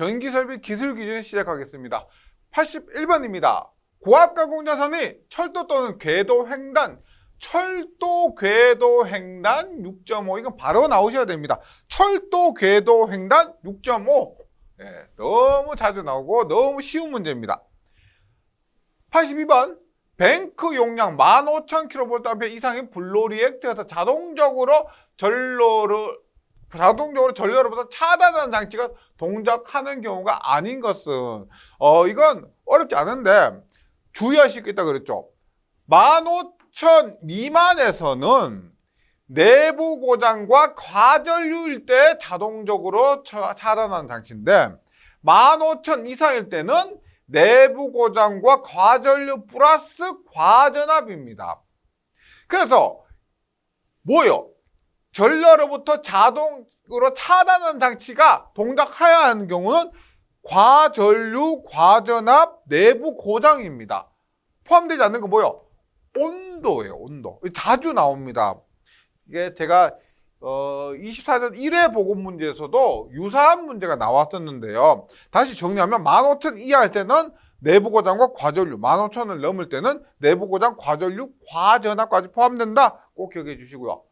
전기설비 기술 기준 시작하겠습니다. 81번입니다. 고압 가공 자산이 철도 또는 궤도 횡단, 철도 궤도 횡단 6.5 이건 바로 나오셔야 됩니다. 철도 궤도 횡단 6.5 예, 너무 자주 나오고 너무 쉬운 문제입니다. 82번 뱅크 용량 15,000kV 이상의 블로리액트에서 자동적으로 전로를 자동적으로 전류로부터 차단하는 장치가 동작하는 경우가 아닌 것은 어 이건 어렵지 않은데 주의하실 게 있다 그랬죠. 15,000 미만에서는 내부 고장과 과전류일 때 자동적으로 차- 차단하는 장치인데 15,000 이상일 때는 내부 고장과 과전류 플러스 과전압입니다. 그래서 뭐요? 전류로부터 자동으로 차단하는 장치가 동작해야 하는 경우는 과전류, 과전압, 내부 고장입니다. 포함되지 않는 거 뭐요? 온도예요, 온도. 자주 나옵니다. 이게 제가 어, 24년 1회 보건 문제에서도 유사한 문제가 나왔었는데요. 다시 정리하면 15,000 이하일 때는 내부 고장과 과전류, 15,000을 넘을 때는 내부 고장, 과전류, 과전압까지 포함된다. 꼭 기억해 주시고요.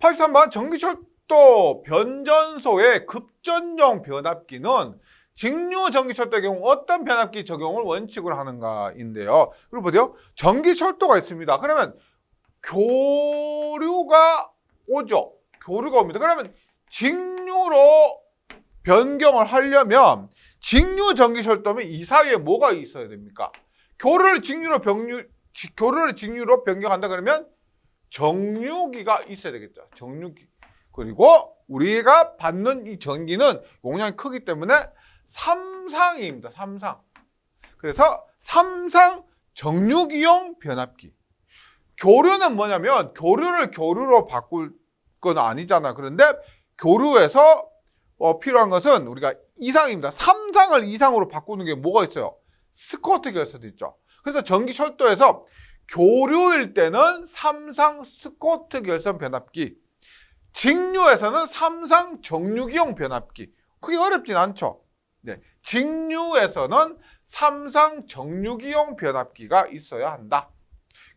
83번 전기철도 변전소의 급전용 변압기는 직류 전기철도의 경우 어떤 변압기 적용을 원칙으로 하는가인데요. 그리고 보세요. 전기철도가 있습니다. 그러면 교류가 오죠. 교류가 옵니다. 그러면 직류로 변경을 하려면 직류 전기철도면 이 사이에 뭐가 있어야 됩니까? 교류를 직류로 지- 교류를 직류로 변경한다 그러면 정류기가 있어야 되겠죠. 정류기. 그리고 우리가 받는 이 전기는 용량이 크기 때문에 삼상입니다. 삼상. 그래서 삼상 정류기용 변압기. 교류는 뭐냐면 교류를 교류로 바꿀 건 아니잖아. 그런데 교류에서 어, 필요한 것은 우리가 이상입니다. 삼상을 이상으로 바꾸는 게 뭐가 있어요? 스쿼트 결선도 있죠. 그래서 전기 철도에서 교류일 때는 삼상 스쿼트 결선 변압기, 직류에서는 삼상 정류기용 변압기. 크게 어렵진 않죠. 네. 직류에서는 삼상 정류기용 변압기가 있어야 한다.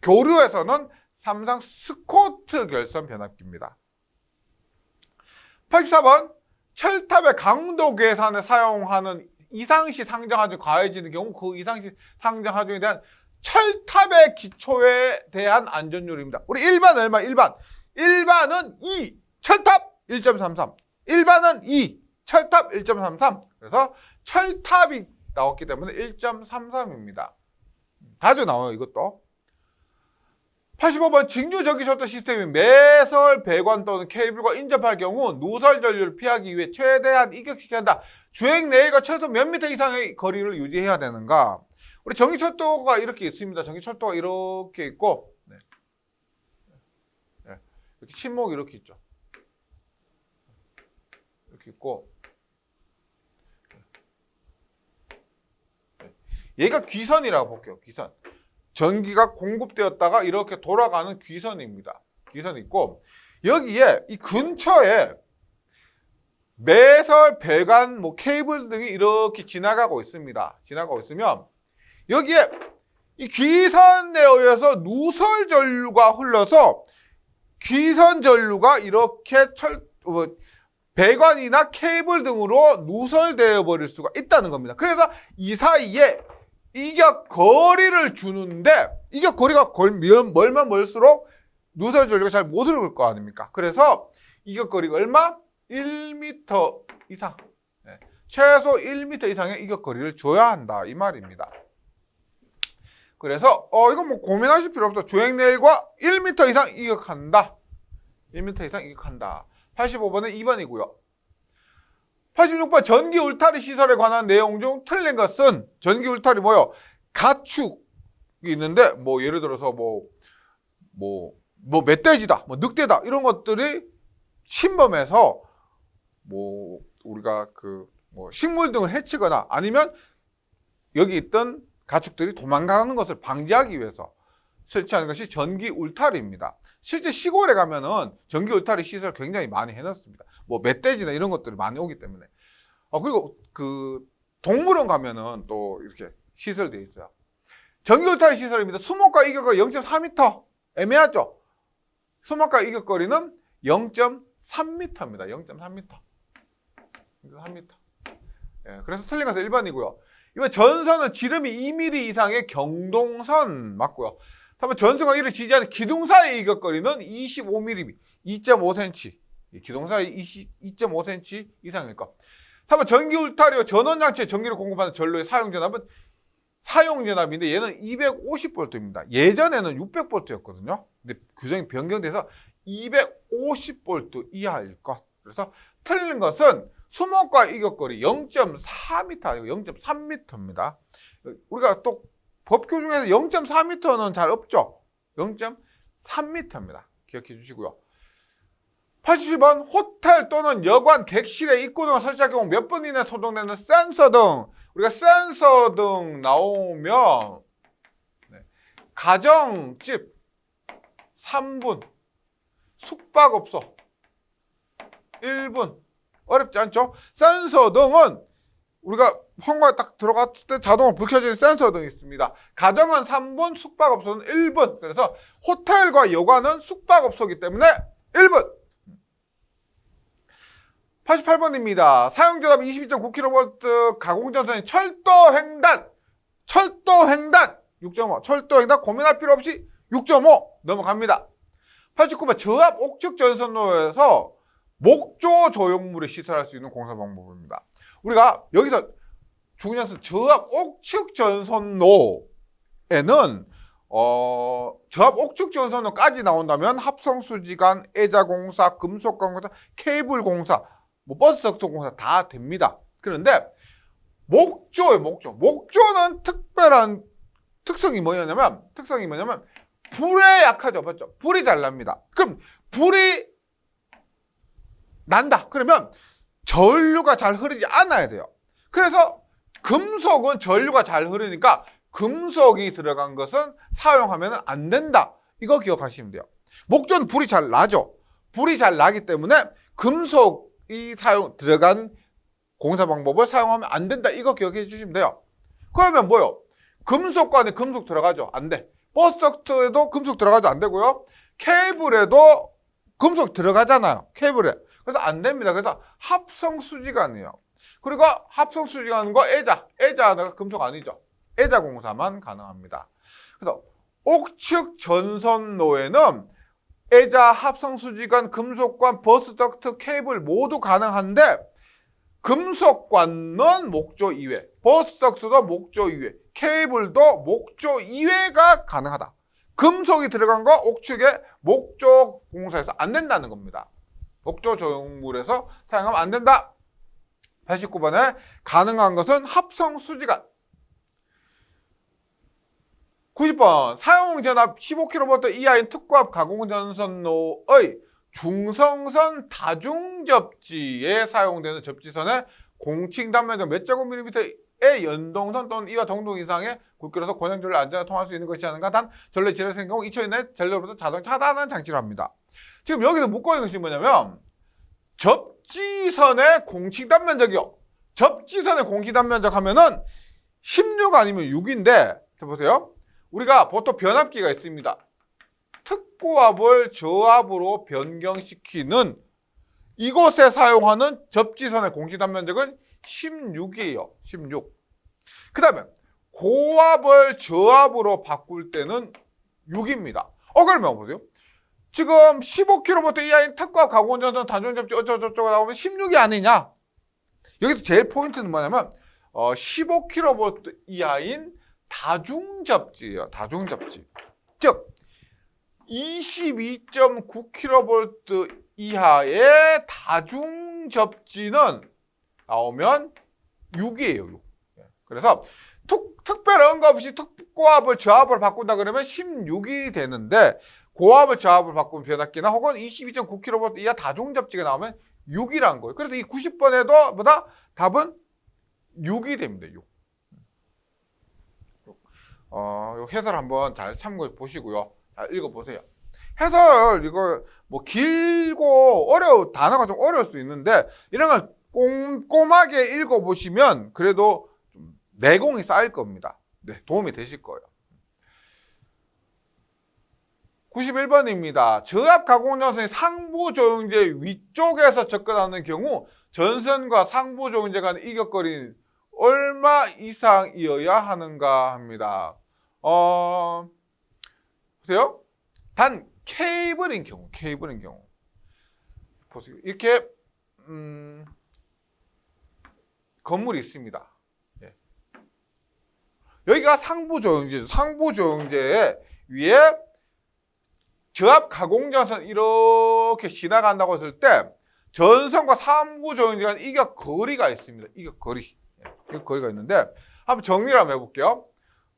교류에서는 삼상 스코트 결선 변압기입니다. 84번 철탑의 강도 계산에 사용하는 이상시 상정하중 가해지는 경우 그 이상시 상정하중에 대한 철탑의 기초에 대한 안전율입니다. 우리 1반 얼마? 1반. 1반은 2, 철탑 1.33. 1반은 2, 철탑 1.33. 그래서 철탑이 나왔기 때문에 1.33입니다. 자주 나와요, 이것도. 85번 직류 전기 셔터 시스템이 매설 배관 또는 케이블과 인접할 경우 누설 전류를 피하기 위해 최대한 이격시켜야 한다. 주행 내일과 최소 몇 미터 이상의 거리를 유지해야 되는가? 우리 전기철도가 이렇게 있습니다. 전기철도가 이렇게 있고, 네. 네. 이렇게 침목이 이렇게 있죠. 이렇게 있고, 네. 얘가 귀선이라고 볼게요. 귀선. 전기가 공급되었다가 이렇게 돌아가는 귀선입니다. 귀선이 있고 여기에 이 근처에 매설, 배관, 뭐 케이블 등이 이렇게 지나가고 있습니다. 지나가고 있으면 여기에 이 귀선에 의해서 누설 전류가 흘러서 귀선 전류가 이렇게 철 어, 배관이나 케이블 등으로 누설되어 버릴 수가 있다는 겁니다. 그래서 이 사이에 이격 거리를 주는데 이격 거리가 멀면 멀수록 누설 전류가 잘 못 흐를 거 아닙니까? 그래서 이격 거리가 얼마? 1m 이상. 네. 최소 1m 이상의 이격 거리를 줘야 한다 이 말입니다. 그래서 어 이거 뭐 고민하실 필요 없어. 주행 내일과 1m 이상 이격한다. 1m 이상 이격한다. 85번은 2번이고요. 86번 전기 울타리 시설에 관한 내용 중 틀린 것은 전기 울타리 뭐요? 가축이 있는데 뭐 예를 들어서 뭐 뭐 뭐 멧돼지다, 뭐 늑대다 이런 것들이 침범해서 뭐 우리가 그 뭐 식물 등을 해치거나 아니면 여기 있던 가축들이 도망가는 것을 방지하기 위해서 설치하는 것이 전기 울타리입니다. 실제 시골에 가면은 전기 울타리 시설 굉장히 많이 해놨습니다. 뭐 멧돼지나 이런 것들이 많이 오기 때문에 어, 그리고 그 동물원 가면은 또 이렇게 시설되어 있어요. 전기 울타리 시설입니다. 수목과 이격거리 0.4m 애매하죠? 수목과 이격거리는 0.3m입니다. 0.3m. 3m. 예, 그래서 틀린 것은 1번이고요. 이번 전선은 지름이 2mm 이상의 경동선 맞고요. 다음에 전선과 이를 지지하는 기둥사의 이격거리는 25mm, 2.5cm. 이 기동사의 2.5cm 이상일 것. 다음에 전기 울타리와 전원장치에 전기를 공급하는 전로의 사용 전압은 사용 전압인데 얘는 250V입니다. 예전에는 600V였거든요. 근데 규정이 변경돼서 250V 이하일 것. 그래서 틀린 것은 수목과 이격거리 0.4m 아니고 0.3m입니다. 우리가 또 법규 중에서 0.4m는 잘 없죠. 0.3m입니다. 기억해 주시고요. 87번 호텔 또는 여관 객실에 입구 등을 설치할 경우 몇 분 이내 소동되는 센서 등 우리가 센서 등 나오면 네. 가정집 3분 숙박업소 1분 어렵지 않죠? 센서 등은 우리가 현관에 딱 들어갔을 때 자동으로 불 켜지는 센서 등이 있습니다. 가정은 3분, 숙박업소는 1분. 그래서 호텔과 여관은 숙박업소이기 때문에 1분. 88번입니다. 사용전압 22.9kV 가공전선의 철도 횡단, 철도 횡단 6.5, 철도 횡단 고민할 필요 없이 6.5 넘어갑니다. 89번 저압 옥측 전선로에서 목조 조형물을 시설할 수 있는 공사 방법입니다. 우리가 여기서 중요한 저압 옥측 전선로에는 어, 저압 옥측 전선로까지 나온다면 합성 수지관, 애자 공사, 금속 공사, 케이블 공사, 뭐 버스 석도공사 다 됩니다. 그런데 목조의 목조, 목조는 특별한 특성이 뭐냐면 특성이 뭐냐면 불에 약하죠, 맞죠? 불이 잘 납니다. 그럼 불이 난다. 그러면 전류가 잘 흐르지 않아야 돼요. 그래서 금속은 전류가 잘 흐르니까 금속이 들어간 것은 사용하면 안 된다. 이거 기억하시면 돼요. 목조는 불이 잘 나죠. 불이 잘 나기 때문에 금속이 사용 들어간 공사 방법을 사용하면 안 된다. 이거 기억해 주시면 돼요. 그러면 뭐요? 금속관에 금속 들어가죠? 안 돼. 버스석트에도 금속 들어가도 안 되고요. 케이블에도 금속 들어가잖아요. 케이블에. 그래서 안 됩니다. 그래서 합성 수지관이에요. 그리고 합성 수지관과 애자, 애자가 금속 아니죠. 애자 공사만 가능합니다. 그래서 옥측 전선로에는 애자, 합성 수지관, 금속관, 버스 덕트, 케이블 모두 가능한데 금속관은 목조 이외, 버스 덕트도 목조 이외, 케이블도 목조 이외가 가능하다. 금속이 들어간 거 옥측에 목조 공사에서 안 된다는 겁니다. 목조 조형물에서 사용하면 안 된다. 89번에 가능한 것은 합성 수지관. 90번 사용 전압 15kV 이하인 특고압 가공전선로의 중성선 다중접지에 사용되는 접지선의 공칭 단면적 몇 제곱밀리미터의 연동선 또는 이와 동동 이상의 굵기로서 권역전를 안전하게 통할 수 있는 것이 아닌가 단 전래 지뢰 생긴 경우 2초 이내 전력으로부터 자동 차단하는 장치를 합니다. 지금 여기서 묶어 있는 것이 뭐냐면 접지선의 공칭 단면적이요. 접지선의 공칭 단면적 하면은 16 아니면 6인데 자 보세요. 우리가 보통 변압기가 있습니다. 특고압을 저압으로 변경시키는 이곳에 사용하는 접지선의 공칭 단면적은 16이에요. 16. 그 다음에 고압을 저압으로 바꿀 때는 6입니다. 어 그러면 보세요. 지금 15kV 이하인 특과 가공전선 단종접지 어쩌고저쩌고 나오면 16이 아니냐? 여기서 제일 포인트는 뭐냐면 어, 15kV 이하인 다중접지예요. 다중접지. 즉 22.9kV 이하의 다중접지는 나오면 6이에요. 6. 그래서 특, 특별한 거 없이 특고압을 저압을 바꾼다 그러면 16이 되는데 고압을 저압을 바꾸는 변압기나 혹은 22.9kV 이하 다중접지가 나오면 6이라는 거예요. 그래서 이 90번에도 보다 답은 6이 됩니다. 6. 어, 요 해설 한번 잘 참고해 보시고요. 잘 읽어 보세요. 해설 이거 뭐 길고 어려워 단어가 좀 어려울 수 있는데 이런 건 꼼꼼하게 읽어보시면 그래도 좀 내공이 쌓일 겁니다. 네, 도움이 되실 거예요. 91번입니다. 저압 가공전선이 상부 조영제 위쪽에서 접근하는 경우 전선과 상부 조영제 간의 이격거리는 얼마 이상이어야 하는가 합니다. 어, 보세요. 단 케이블인 경우, 케이블인 경우. 보세요. 이렇게 음, 건물이 있습니다. 예. 여기가 상부 조영제, 상부 조영제 위에 저압 가공전선 이렇게 지나간다고 했을 때 전선과 상부 조영제 간 이격 거리가 있습니다. 이격 거리. 예, 이격 거리가 있는데 한번 정리를 한번 해볼게요.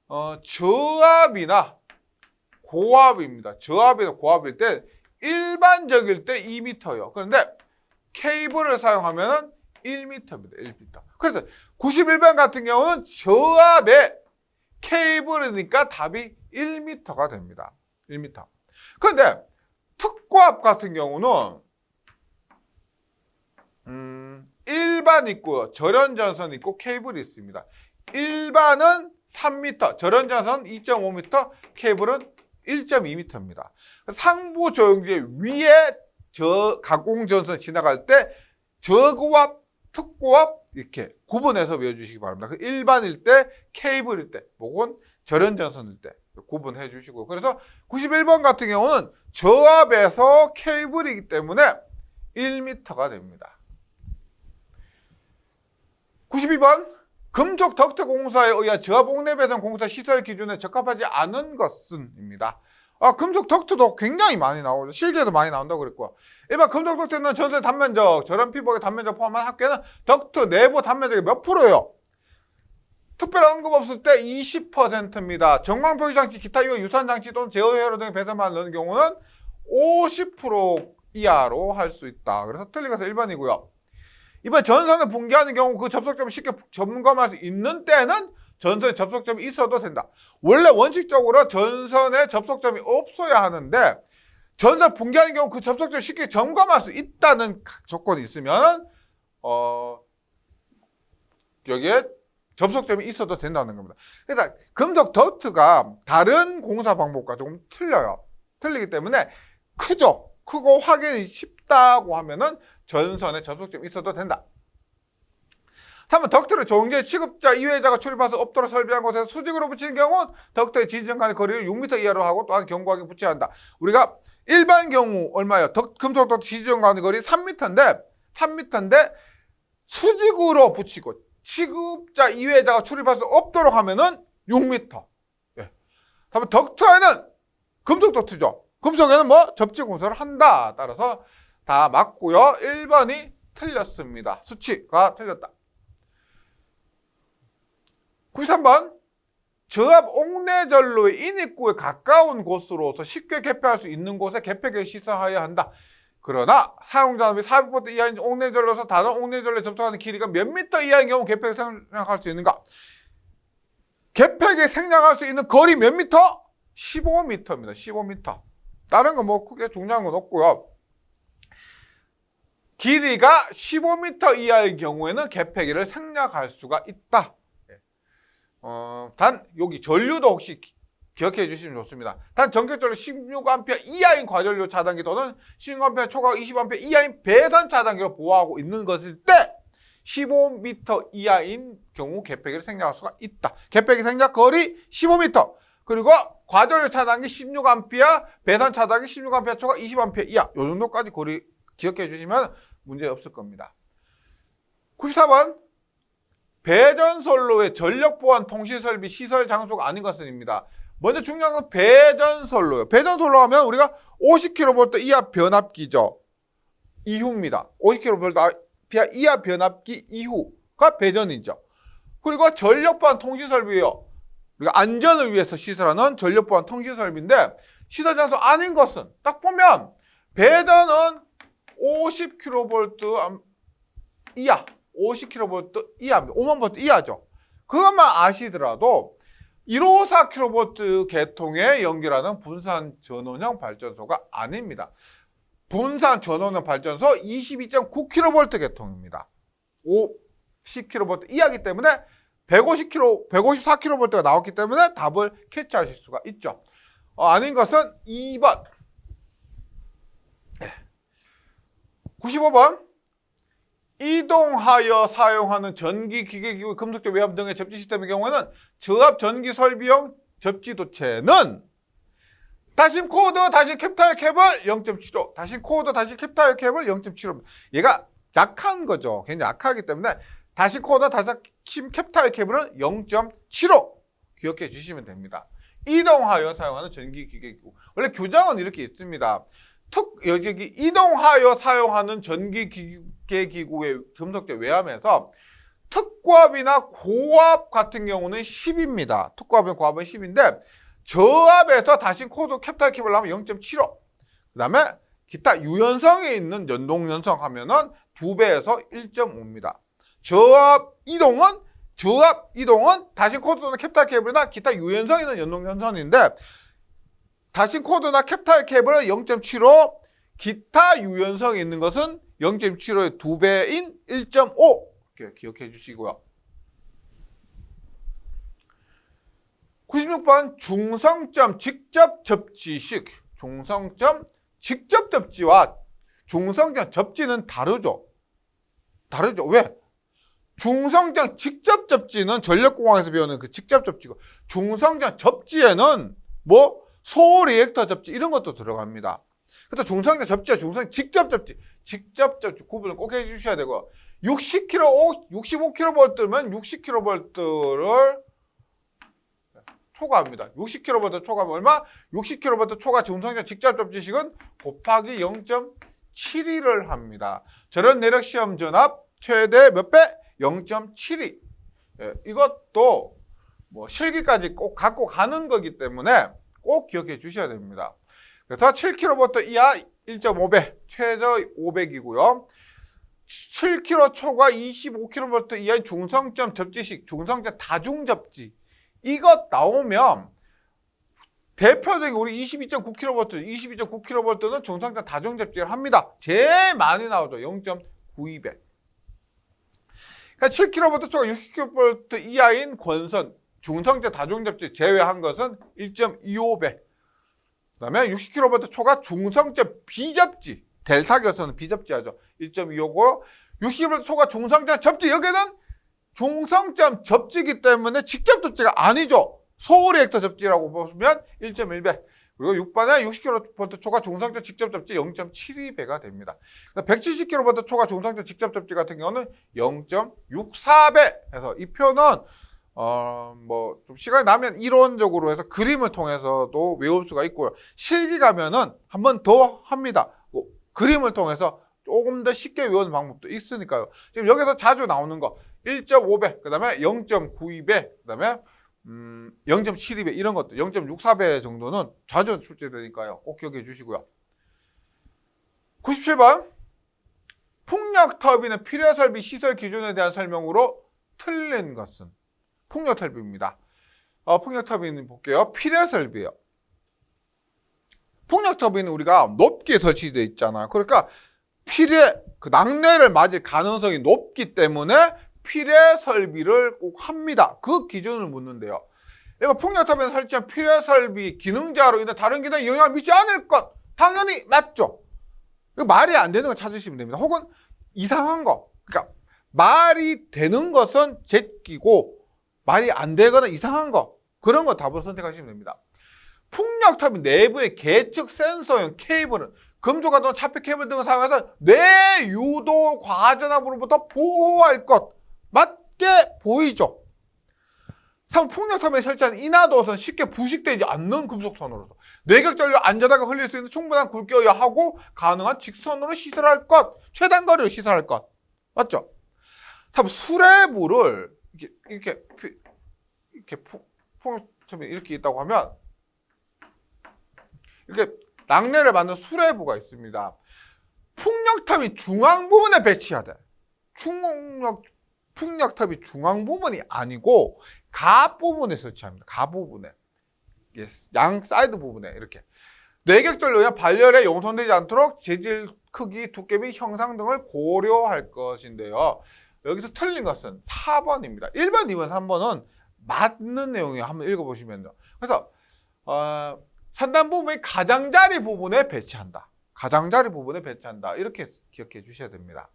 어, 저압이나 고압입니다. 저압이나 고압일 때 일반적일 때 2m요. 그런데 케이블을 사용하면 1m입니다. 1m. 그래서 91번 같은 경우는 저압에 케이블이니까 답이 1m가 됩니다. 1m. 그런데 특고압 같은 경우는 음, 일반 있고요. 절연전선 있고 케이블이 있습니다. 일반은 3m, 절연전선 2.5m, 케이블은 1.2m입니다. 상부 조영제 위에 저 가공전선 지나갈 때 저고압, 특고압 이렇게 구분해서 외워주시기 바랍니다. 그 일반일 때, 케이블일 때, 혹은 절연전선일 때 구분해 주시고 그래서 91번 같은 경우는 저압에서 케이블이기 때문에 1m가 됩니다. 92번 금속 덕트 공사에 의한 저압 옥내 배선 공사 시설 기준에 적합하지 않은 것은입니다. 아, 금속 덕트도 굉장히 많이 나오죠. 실계도 많이 나온다고 그랬고요. 일반 금속 덕트는 전체 단면적, 저런 피복의 단면적 포함한 합계는 덕트 내부 단면적이 몇 프로예요? 특별 언급 없을 때 20%입니다. 정광 표시 장치, 기타 유산 장치 또는 제어 회로 등의 배선만 넣는 경우는 50% 이하로 할 수 있다. 그래서 틀린 것은 1번이고요. 이번 전선을 붕괴하는 경우 그 접속점을 쉽게 점검할 수 있는 때는 전선에 접속점이 있어도 된다. 원래 원칙적으로 전선에 접속점이 없어야 하는데 전선 붕괴하는 경우 그 접속점을 쉽게 점검할 수 있다는 조건이 있으면 어 여기에 접속점이 있어도 된다는 겁니다. 그래서 금속 덕트가 다른 공사 방법과 조금 틀려요. 틀리기 때문에 크죠. 크고 확인이 쉽다고 하면은 전선에 접속점이 있어도 된다. 다음은 덕트를 종제 취급자 이외자가 수 없도록 설비한 곳에서 수직으로 붙이는 경우 덕트의 지지점 간의 거리를 6m 이하로 하고 또한 견고하게 붙여야 한다. 우리가 일반 경우 얼마예요? 덕, 금속 덕트 지지점 간의 거리 3m인데 3m인데 수직으로 붙이고 취급자 이외자가 출입할 수 없도록 하면은 6m. 예. 다음은 덕트에는 금속 덕트죠. 금속에는 뭐 접지 공사를 한다. 따라서 다 맞고요. 1번이 틀렸습니다. 수치가 틀렸다. 93번 저압 옥내전로의 인입구에 가까운 곳으로서 쉽게 개폐할 수 있는 곳에 개폐기를 시설하여야 한다. 그러나 사용자 및 삽입보트 이하인 옥내전로에서 다른 옥내전로에 접촉하는 길이가 몇 미터 이하인 경우 개폐기 생략할 수 있는가? 개폐기 생략할 수 있는 거리 몇 미터? 15m입니다. 15m. 다른 거 뭐 크게 중요한 건 없고요. 길이가 15m 이하의 경우에는 개폐기를 생략할 수가 있다. 예. 어, 단 여기 전류도 혹시 기- 기억해 주시면 좋습니다. 단 전격전류 16A 이하인 과전류 차단기 또는 16A 초과 20A 이하인 배선 차단기로 보호하고 있는 것일 때 15m 이하인 경우 개폐기를 생략할 수가 있다. 개폐기 생략 거리 15m. 그리고 과전류 차단기 16A, 배선 차단기 16A 초과 20A 이하. 요 정도까지 거리 기억해 주시면 문제 없을 겁니다. 94번 배전선로의 전력 보안 통신 설비 시설 장소가 아닌 것은입니다. 먼저 중요한 건 배전선로요. 배전선로 하면 우리가 50kV 이하 변압기죠. 이후입니다. 50kV 이하 변압기 이후가 배전이죠. 그리고 전력 보안 통신 설비예요. 우리가 안전을 위해서 시설하는 전력 보안 통신 설비인데 시설 장소 아닌 것은 딱 보면 배전은 50kV 이하, 50kV 이하입니다. 5만 V 이하죠. 그것만 아시더라도 154kV 계통에 연결하는 분산 전원형 발전소가 아닙니다. 분산 전원형 발전소 22.9kV 계통입니다. 150kV 이하기 때문에 150kV, 154kV가 나왔기 때문에 답을 캐치하실 수가 있죠. 어, 아닌 것은 2번. 95번. 이동하여 사용하는 전기 기계 기구 금속재 외압 등의 접지 시스템의 경우에는 저압 전기 설비용 접지 도체는 다신 코드 다시 캡타일 캡을 0.75 다신 코드 다시 캡타일 캡을 0.75 얘가 약한 거죠. 굉장히 약하기 때문에 다시 코드 다시 캡타일 캡은 0.75 기억해 주시면 됩니다. 이동하여 사용하는 전기 기계 기구. 원래 교장은 이렇게 있습니다 특 여기 이동하여 사용하는 전기 기계 기구의 금속재 외압에서 특고압이나 고압 같은 경우는 10입니다. 특고압이나 고압은 10인데 저압에서 다시 코드 캡탈 캡을 하면 0.75. 그다음에 기타 유연성에 있는 연동 연성 하면은 2배에서 1.5입니다. 저압 이동은 저압 이동은 다시 코드나 캡탈 캡이나 기타 유연성 있는 연동 연선인데 다시 코드나 캡탈 캡은 0.75, 기타 유연성이 있는 것은 0.75의 2배인 1.5 이렇게 기억해 주시고요. 96번 중성점 직접 접지식 중성점 직접 접지와 중성점 접지는 다르죠. 다르죠. 왜? 중성장 직접 접지는 전력공학에서 배우는 그 직접 접지고 중성장 접지에는 뭐 소 리액터 접지 이런 것도 들어갑니다. 그래서 중성장 접지와 중성 직접 접지, 직접 접지 구분을 꼭 해주셔야 되고 60kV, 65kV면 60kV를 초과합니다. 60kV 초과하면 얼마? 60kV 초과 중성장 직접 접지식은 곱하기 0.72를 합니다. 저런 내력 시험 전압 최대 몇 배? 0.72. 예, 이것도 뭐 실기까지 꼭 갖고 가는 거기 때문에 꼭 기억해 주셔야 됩니다. 그래서 7kV 이하 1.5배, 최저 500이고요. 7kV 초과 25kV 이하의 중성점 접지식, 중성점 다중 접지. 이것 나오면 대표적인 우리 22.9kV, 22.9kV는 중성점 다중 접지를 합니다. 제일 많이 나오죠. 0.92배. 그러니까 7kV 초과 60kV 이하인 권선, 중성제 다중접지 제외한 것은 1.25배. 그다음에 60kV 초과 중성제 비접지, 델타 교선은 비접지하죠. 1.25고 60kV 초과 중성제 접지 여기는 중성점 접지기 때문에 직접 접지가 아니죠. 소리액터 접지라고 보면 1.1배. 그리고 6번에 60kV 초과 중성점 직접 접지 0.72배가 됩니다. 170kV 초과 중성점 직접 접지 같은 경우는 0.64배 해서 이 표는 어, 뭐, 좀 시간이 나면 이론적으로 해서 그림을 통해서도 외울 수가 있고요. 실기 가면은 한 번 더 합니다. 뭐, 그림을 통해서 조금 더 쉽게 외우는 방법도 있으니까요. 지금 여기서 자주 나오는 거 1.5배, 그 다음에 0.92배, 그 다음에 음, 0.72배 이런 것들 0.64배 정도는 자주 출제되니까요. 꼭 기억해 주시고요. 97번 풍력 터빈의 필요 설비 시설 기준에 대한 설명으로 틀린 것은 풍력 터빈입니다. 어, 풍력 터빈 볼게요. 필요 설비예요. 풍력 터빈은 우리가 높게 설치되어 있잖아요. 그러니까 필요 그 낙뢰를 맞을 가능성이 높기 때문에 필요 설비를 꼭 합니다. 그 기준을 묻는데요. 내가 풍력탑에 설치한 필요 설비 기능자로 인해 다른 기능에 영향을 미치지 않을 것 당연히 맞죠. 그 말이 안 되는 거 찾으시면 됩니다. 혹은 이상한 거. 그러니까 말이 되는 것은 제끼고 말이 안 되거나 이상한 거 그런 거 답으로 선택하시면 됩니다. 풍력탑이 내부의 계측 센서용 케이블은 금속과도 차폐 케이블 등을 사용해서 뇌 유도 과전압으로부터 보호할 것 맞게 보이죠. 상 풍력탑에 설치한 인하도선 쉽게 부식되지 않는 금속선으로서 뇌격전류 안전하게 흘릴 수 있는 충분한 굵기여야 하고 가능한 직선으로 시설할 것 최단 거리로 시설할 것 맞죠? 다음 수레부를 이렇게 이렇게 이렇게 풍력탑이 이렇게 있다고 하면 이렇게 낙뢰를 만든 수레부가 있습니다. 풍력탑이 중앙 부분에 배치해야 돼. 충력 풍력탑이 중앙 부분이 아니고 가 부분에 설치합니다. 가 부분에 양 사이드 부분에 이렇게 내격전류야 발열에 용선되지 않도록 재질 크기, 두께 및 형상 등을 고려할 것인데요. 여기서 틀린 것은 4번입니다. 1번, 2번, 3번은 맞는 내용이에요. 한번 읽어보시면요. 그래서 어, 산단 부분의 가장자리 부분에 배치한다. 가장자리 부분에 배치한다. 이렇게 기억해 주셔야 됩니다.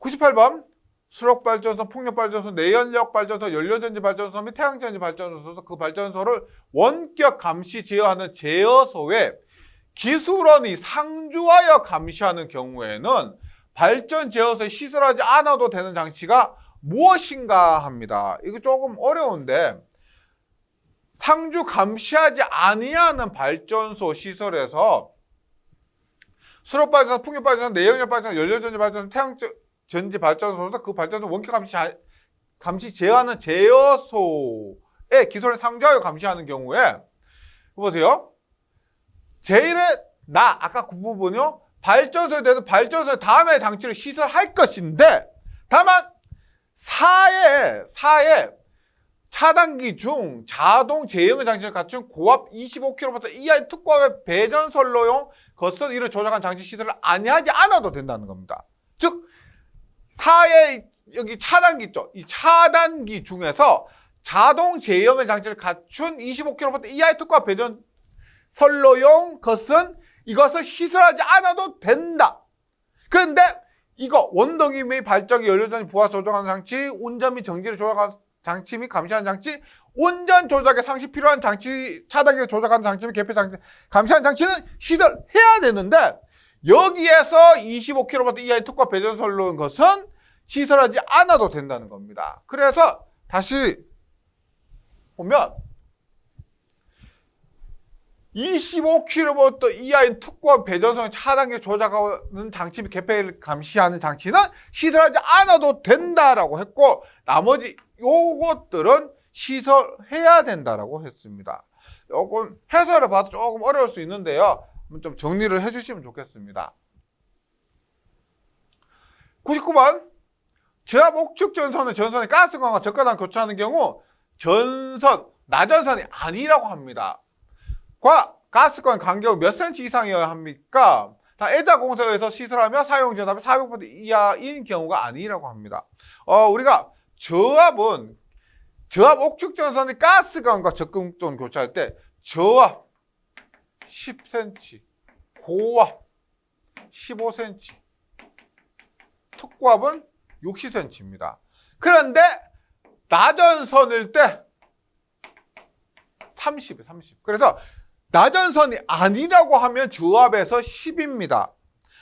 98번 수력 발전소, 풍력 발전소, 내연력 발전소, 연료전지 발전소 및 태양전지 발전소 그 발전소를 원격 감시 제어하는 제어소에 기술원이 상주하여 감시하는 경우에는 발전 제어소에 시설하지 않아도 되는 장치가 무엇인가 합니다. 이거 조금 어려운데 상주 감시하지 아니하는 발전소 시설에서 수력 발전소, 풍력 발전소, 내연력 발전소, 연료전지 발전소, 태양전지 발전소에서 그 발전소 원격 감시, 자- 감시 제어하는 제어소에 기술을 상주하여 감시하는 경우에 보세요. 제일의 나 아까 그 부분요 발전소에 대해서 발전소에 다음에 장치를 시설할 것인데 다만 사에 사에 차단기 중 자동 제형 장치를 갖춘 고압 25kV 이하의 특과의 배전선로용 거스 이를 조작한 장치 시설을 아니하지 않아도 된다는 겁니다. 즉 사의 여기 차단기 있죠. 이 차단기 중에서 자동 제형의 장치를 갖춘 25kV 이하의 특과 배전 선로용 것은 이것을 시설하지 않아도 된다. 그런데 이거 원동기 및 발전기 연료전지 부하 조정하는 장치, 운전 및 정지를 조작하는 장치 및 감시하는 장치, 운전 조작에 상시 필요한 장치, 차단기를 조작하는 장치 및 개폐 장치, 감시하는 장치는 시설해야 되는데 여기에서 25kW 이하의 특과 배전 선로인 것은 시설하지 않아도 된다는 겁니다. 그래서 다시 보면 25kV 이하의 특권 배전성 차단기 조작하는 장치 및 개폐를 감시하는 장치는 시설하지 않아도 된다라고 했고 나머지 요것들은 시설해야 된다라고 했습니다. 요건 해설을 봐도 조금 어려울 수 있는데요. 좀 정리를 해주시면 좋겠습니다. 99번 저압 옥축 전선은 전선의 가스관과 적가당 교차하는 경우 전선, 나전선이 아니라고 합니다. 과 가스관 간격 몇 cm 이상이어야 합니까? 다 에다 공사에서 시설하며 사용 전압이 400V 이하인 경우가 아니라고 합니다. 어, 우리가 저압은 저압 옥축 전선의 가스관과 적금돈 교차할 때 저압 10cm, 고압 15cm, 특고압은 60cm입니다. 그런데 나전선일 때 30이 30. 그래서 나전선이 아니라고 하면 저압에서 10입니다.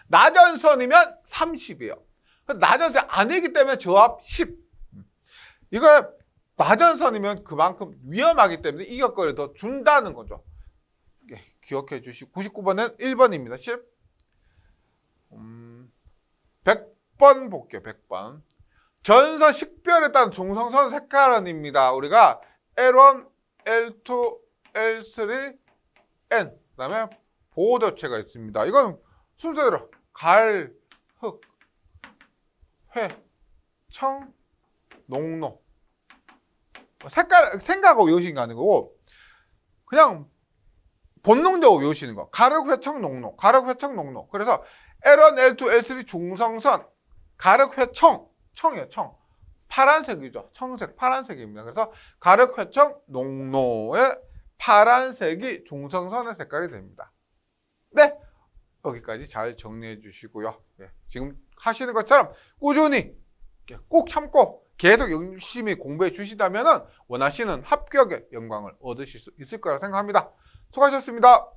나전선이면 30이에요. 나전선이 아니기 때문에 저압 10. 이거 나전선이면 그만큼 위험하기 때문에 이격거리를 더 준다는 거죠. 예, 기억해 주시고 99번은 1번입니다. 10. 음, 100번 볼게요. 100번. 전선 식별에 따른 중성선 색깔원입니다. 우리가 L1, L2, L3, N 그다음에 보호도체가 있습니다. 이건 순서대로 갈, 흑, 회, 청, 농로 색깔 생각하고 외우시는 게 아니고 그냥 본능적으로 외우시는 거. 가륵, 회 청, 농로, 가륵, 회 청, 농로. 그래서 L1, L2, L3 중성선 가륵, 회 청, 청이에요. 청. 파란색이죠. 청색, 파란색입니다. 그래서 가륵, 회 청, 농로의 파란색이 중성선의 색깔이 됩니다. 네, 여기까지 잘 정리해 주시고요. 예, 지금 하시는 것처럼 꾸준히 예, 꼭 참고 계속 열심히 공부해 주시다면 원하시는 합격의 영광을 얻으실 수 있을 거라 생각합니다. 수고하셨습니다.